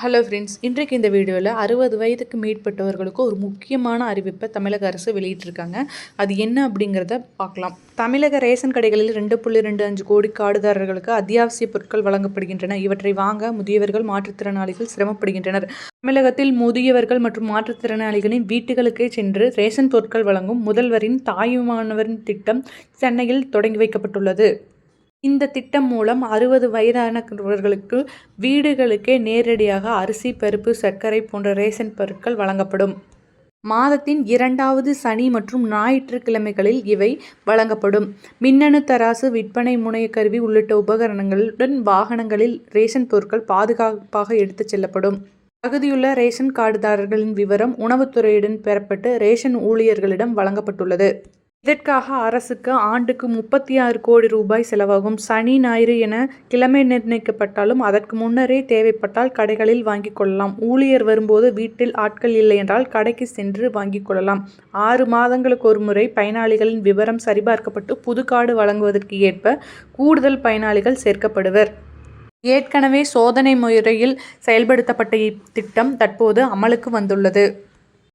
Hello friends இன்றைக்கு இந்த வீடியோவில் அறுபது வயதுக்கு மேற்பட்டவர்களுக்கு ஒரு முக்கியமான அறிவிப்பை தமிழக அரசு வெளியிட்டிருக்காங்க. அது என்ன அப்படிங்கிறத பார்க்கலாம். தமிழக ரேஷன் கடைகளில் ரெண்டு புள்ளி ரெண்டு அஞ்சு கோடி கார்டுதாரர்களுக்கு அத்தியாவசிய பொருட்கள் வழங்கப்படுகின்றன. இவற்றை வாங்க முதியவர்கள் மாற்றுத்திறனாளிகள் சிரமப்படுகின்றனர். தமிழகத்தில் முதியவர்கள் மற்றும் மாற்றுத்திறனாளிகளின் வீட்டுகளுக்கே சென்று ரேஷன் பொருட்கள் வழங்கும் முதல்வரின் தாயுமானவரின் திட்டம் சென்னையில் தொடங்கி வைக்கப்பட்டுள்ளது. இந்த திட்டம் மூலம் அறுபது வயதானவர்களுக்கு வீடுகளுக்கே நேரடியாக அரிசி பருப்பு சர்க்கரை போன்ற ரேஷன் பொருட்கள் வழங்கப்படும். மாதத்தின் இரண்டாவது சனி மற்றும் ஞாயிற்றுக்கிழமைகளில் இவை வழங்கப்படும். மின்னணு தராசு விற்பனை முனைய கருவி உள்ளிட்ட உபகரணங்களுடன் வாகனங்களில் ரேஷன் பொருட்கள் பாதுகாப்பாக எடுத்துச் செல்லப்படும். தகுதியுள்ள ரேஷன் கார்டுதாரர்களின் விவரம் உணவுத்துறையுடன் பெறப்பட்டு ரேஷன் ஊழியர்களிடம் வழங்கப்பட்டுள்ளது. இதற்காக அரசுக்கு ஆண்டுக்கு முப்பத்தி ஆறு கோடி ரூபாய் செலவாகும். சனி ஞாயிறு என கிழமை நிர்ணயிக்கப்பட்டாலும் அதற்கு முன்னரே தேவைப்பட்டால் கடைகளில் வாங்கிக் கொள்ளலாம். ஊழியர் வரும்போது வீட்டில் ஆட்கள் இல்லை என்றால் கடைக்கு சென்று வாங்கிக் கொள்ளலாம். ஆறு மாதங்களுக்கு ஒரு முறை பயனாளிகளின் விவரம் சரிபார்க்கப்பட்டு புது கார்டு வழங்குவதற்கு ஏற்ப கூடுதல் பயனாளிகள் சேர்க்கப்படுவர். ஏற்கனவே சோதனை முறையில் செயல்படுத்தப்பட்ட இத்திட்டம் தற்போது அமலுக்கு வந்துள்ளது.